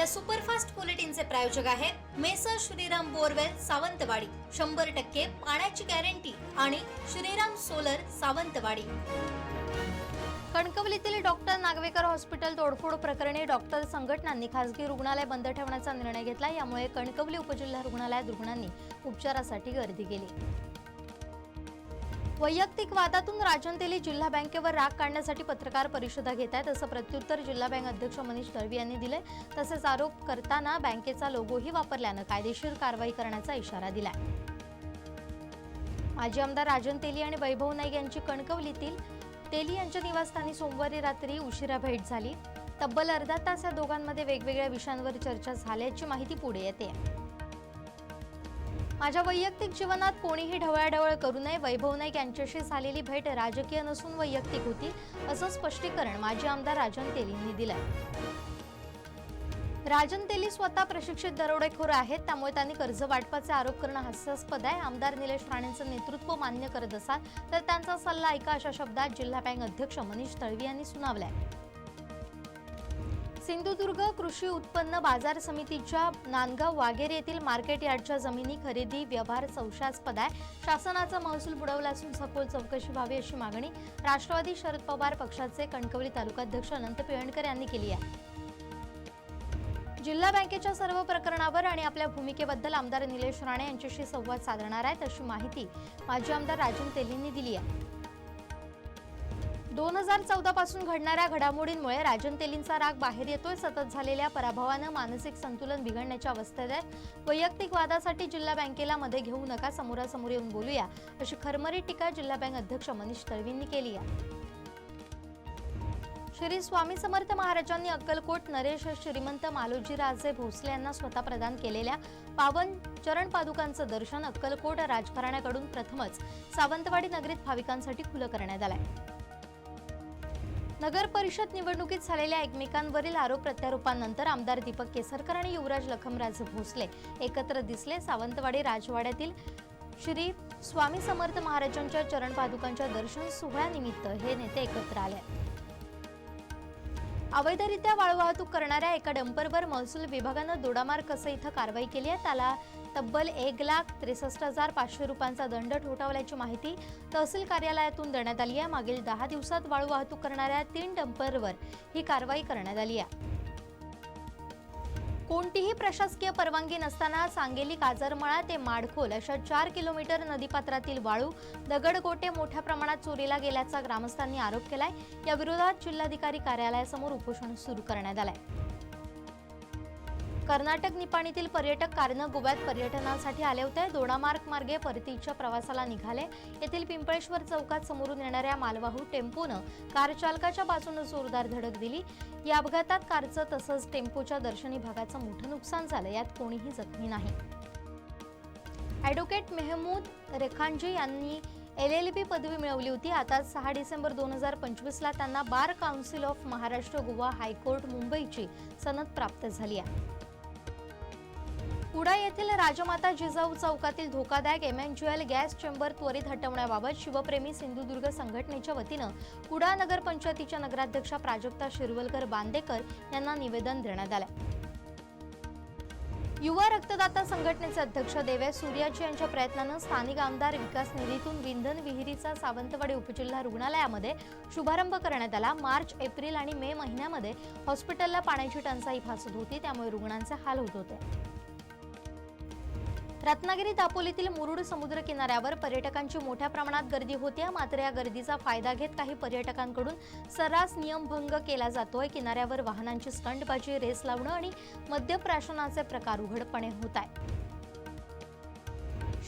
या सुपरफास्ट बुलेटिनचे प्रायोजक आहेत मेसर श्रीराम बोरवेल सावंतवाडी. शंभर टक्के पाण्याची गॅरंटी आणि श्रीराम सोलर सावंतवाडी. कणकवलीतील डॉक्टर नागवेकर हॉस्पिटल तोडफोड प्रकरणी डॉक्टर संघटनांनी खासगी रुग्णालय बंद ठेवण्याचा निर्णय घेतला. यामुळे कणकवली उपजिल्हा रुग्णालयात रुग्णांनी उपचारासाठी गर्दी केली. वैयक्तिक वादातून राजन तेली जिल्हा बँकेवर राग काढण्यासाठी पत्रकार परिषदा घेत आहेत असं प्रत्युत्तर जिल्हा बँक अध्यक्ष मनीष दळवी यांनी दिले तसेच आरोप करताना बँकेचा लोगोही वापरल्यानं कायदेशीर कारवाई करण्याचा इशारा दिला माजी आमदार राजन तेली आणि वैभव नाईक यांची कणकवलीतील तेली यांच्या निवासस्थानी सोमवारी रात्री उशिरा भेट झाली. तब्बल अर्धा तास या दोघांमध्ये वेगवेगळ्या विषयांवर चर्चा झाल्याची माहिती पुढे येते. माझ्या वैयक्तिक जीवनात कोणीही ढवळाढवळ करू नये वैभव नाईक यांच्याशी झालेली भेट राजकीय नसून वैयक्तिक होती असं स्पष्टीकरण माजी आमदार राजन तेलींनी दिलं राजन तेली स्वतः प्रशिक्षित दरोडेखोर आहेत त्यामुळे त्यांनी कर्ज वाटपाचे आरोप करणं हास्यास्पद आहे. आमदार निलेश राणेंचं नेतृत्व मान्य करत असाल तर त्यांचा सल्ला ऐका अशा शब्दात जिल्हा बँक अध्यक्ष मनीष तळवी यांनी सुनावलाय. सिंधुदुर्ग कृषी उत्पन्न बाजार समितीच्या नांदगाव वाघेर येथील मार्केट यार्डच्या जमिनी खरेदी व्यवहार संशयास्पद आहे. शासनाचा महसूल बुडवला असून सखोल चौकशी व्हावी अशी मागणी राष्ट्रवादी शरद पवार पक्षाचे कणकवली तालुकाध्यक्ष अनंत पिळणकर यांनी केली आहे. जिल्हा बँकेच्या सर्व प्रकरणावर आणि आपल्या भूमिकेबद्दल आमदार निलेश राणे यांच्याशी संवाद साधणार आहेत अशी माहिती माजी आमदार राजन तेलींनी दिली आहे. दोन हजार चौदा पासून घडणाऱ्या घडामोडींमुळे राजन तेलींचा राग बाहेर येतोय. सतत झालेल्या पराभवानं मानसिक संतुलन बिघडण्याच्या अवस्थेत आहे. वैयक्तिक वादासाठी जिल्हा बँकेला मध्ये घेऊ नका समोरासमोर येऊन बोलूया. अशी खरमरी टीका जिल्हा बँक अध्यक्ष मनीष तळवींनी केली आहे. श्री स्वामी समर्थ महाराजांनी अक्कलकोट नरेश श्रीमंत मालोजीराजे भोसले यांना स्वतः प्रदान केलेल्या पावन चरण पादुकांचं दर्शन अक्कलकोट राजघराण्याकडून प्रथमच सावंतवाडी नगरीत भाविकांसाठी खुलं करण्यात आलं आहे नगर परिषद निवडणुकीत झालेल्या एकमेकांवरील आरोप प्रत्यारोपांनंतर आमदार दीपक केसरकर आणि युवराज लखमराज भोसले एकत्र दिसले. सावंतवाडी राजवाड्यातील श्री स्वामी समर्थ महाराजांच्या चरण पादुकांच्या दर्शन सोहळ्यानिमित्त हे नेते एकत्र आले. अवैधरित्या वाळू वाहतूक करणाऱ्या एका डंपरवर महसूल विभागानं दोडामार कसं इथं कारवाई केली आहे? त्याला तब्बल एक लाख त्रेसष्ट हजार पाचशे रुपयांचा दंड ठोठावल्याची माहिती तहसील कार्यालयातून देण्यात आली आहे. मागील दहा दिवसात वाळू वाहतूक करणाऱ्या तीन डंपरवर ही कारवाई करण्यात आली आहे. कोणतीही प्रशासकीय परवानगी नसताना सांगेली काजरमळा ते माडखोल अशा चार किलोमीटर नदीपात्रातील वाळू दगडगोटे मोठ्या प्रमाणात चोरीला गेल्याचा ग्रामस्थांनी आरोप केलाय. याविरोधात जिल्हाधिकारी कार्यालयासमोर उपोषण सुरू करण्यात आलंय. कर्नाटक निपाणीतील पर्यटक कारनं गोव्यात पर्यटनासाठी आले होते. दोडामार्ग मार्गे परतीच्या प्रवासाला निघाले. येथील पिंपळेश्वर चौकात समोरून येणाऱ्या मालवाहू टेम्पोनं कार चालकाच्या बाजूनं जोरदार धडक दिली. या अपघातात कारचं तसंच टेम्पोच्या दर्शनी भागाचं मोठं नुकसान झालं. यात कोणीही जखमी नाही. ॲडव्होकेट मेहमूद रेखांजी यांनी एल एल बी पदवी मिळवली होती. आता सहा डिसेंबर दोन हजार पंचवीसला त्यांना bar council of Maharashtra Goa high court मुंबईची सनद प्राप्त झाली आहे. कुडा येथील राजमाता जिजाऊ चौकातील धोकादायक एमएनज्युएल गॅस चेंबर त्वरित हटवण्याबाबत शिवप्रेमी सिंधुदुर्ग संघटनेच्या वतीनं कुडा नगरपंचायतीच्या नगराध्यक्षा प्राजक्ता शिरवलकर बांदेकर यांना निवेदन देण्यात आलं. युवा रक्तदाता संघटनेचे अध्यक्ष देवय सूर्याजी यांच्या प्रयत्नानं स्थानिक आमदार विकास निधीतून विंधन विहिरीचा सावंतवाडी उपजिल्हा रुग्णालयामध्ये शुभारंभ करण्यात आला. मार्च एप्रिल आणि मे महिन्यामध्ये हॉस्पिटलला पाण्याची टंचाई भासत होती त्यामुळे रुग्णांचे हाल होत होते. रत्नागिरी दापोलीतील मुरुड समुद्र किनाऱ्यावर पर्यटकांची मोठ्या प्रमाणात गर्दी होती. मात्र या गर्दीचा फायदा घेत काही पर्यटकांकडून सर्रास नियमभंग केला जातोय. किनाऱ्यावर वाहनांची स्टंटबाजी रेस लावणं आणि मद्यप्राशनाचे प्रकार उघडपणे होत आहे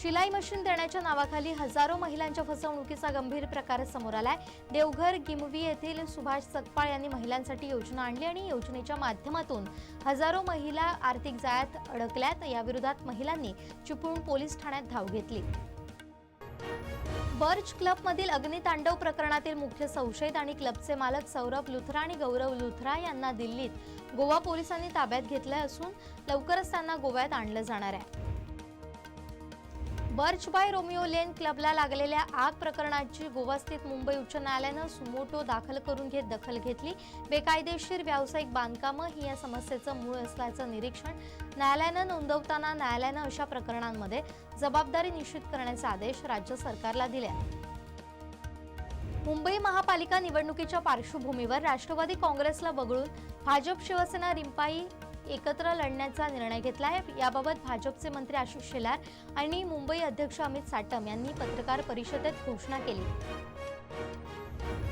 शिलाई मशीन देण्याच्या नावाखाली हजारो महिलांच्या फसवणुकीचा गंभीर प्रकार समोर आलाय. देवघर गिमवी येथील सुभाष सकपाळ यांनी महिलांसाठी योजना आणली आणि योजनेच्या माध्यमातून हजारो महिला आर्थिक जाळ्यात अडकल्यात. याविरोधात महिलांनी चिपळूण पोलीस ठाण्यात धाव घेतली. बर्च क्लबमधील अग्नितांडव प्रकरणातील मुख्य संशयित आणि क्लबचे मालक सौरभ लुथरा आणि गौरव लुथरा यांना दिल्लीत गोवा पोलिसांनी ताब्यात घेतलं असून लवकरच त्यांना गोव्यात आणलं जाणार आहे. बर्च बाय रोमिओ लेन क्लबला लागलेल्या आग प्रकरणाची गोवास्थित मुंबई उच्च न्यायालयानं सुमोटो दाखल करून घेत दखल घेतली. बेकायदेशीर व्यावसायिक बांधकामं ही या समस्येचं मूळ असल्याचं निरीक्षण न्यायालयानं नोंदवताना न्यायालयानं अशा प्रकरणांमध्ये जबाबदारी निश्चित करण्याचे आदेश राज्य सरकारला दिले मुंबई महापालिका निवडणुकीच्या पार्श्वभूमीवर राष्ट्रवादी काँग्रेसला वगळून भाजप शिवसेना रिंपाई एकत्र लढण्याचा निर्णय घेतला आहे याबाबत भाजपचे मंत्री आशिष शेलार आणि मुंबई अध्यक्ष अमित साटम यांनी पत्रकार परिषदेत घोषणा केली.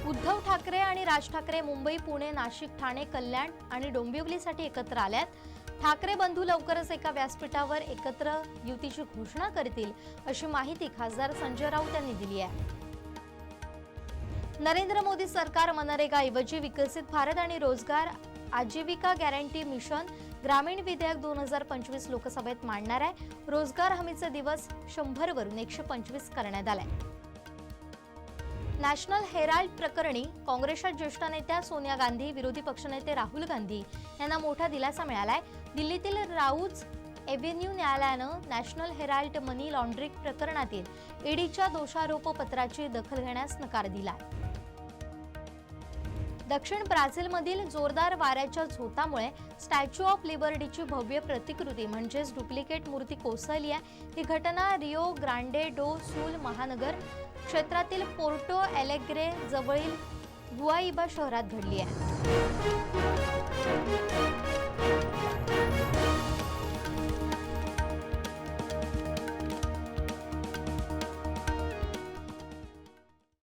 उद्धव ठाकरे आणि राज ठाकरे मुंबई पुणे नाशिक ठाणे कल्याण आणि डोंबिवलीसाठी एकत्र आल्यात. ठाकरे बंधू लवकरच एका व्यासपीठावर एकत्र युतीची घोषणा करतील अशी माहिती खासदार संजय राऊत यांनी दिली आहे. नरेंद्र मोदी सरकार मनरेगाऐवजी विकसित भारत आणि रोजगार आजीविका गॅरंटी मिशन ग्रामीण विधेयक दोन हजार पंचवीस लोकसभेत मांडणार आहे. रोजगार हमीचे दिवस शंभर वरून एकशे पंचवीस करण्यात आलाय नॅशनल हेराल्ड प्रकरणी काँग्रेसच्या ज्येष्ठ नेत्या सोनिया गांधी विरोधी पक्षनेते राहुल गांधी यांना मोठा दिलासा मिळालाय. दिल्लीतील राऊज एव्हेन्यू न्यायालयानं नॅशनल हेराल्ड मनी लॉन्ड्रिंग प्रकरणातील ईडीच्या दोषारोपपत्राची दखल घेण्यास नकार दिला दक्षिण ब्राझीलमधील जोरदार वाऱ्याच्या झोतामुळे स्टॅच्यू ऑफ लिबर्टीची भव्य प्रतिकृती म्हणजेच डुप्लिकेट मूर्ती कोसळली आहे. ही घटना रिओ ग्रांडे डो सुल महानगर क्षेत्रातील पोर्टो एलेग्रे जवळील गुआईबा शहरात घडली आहे.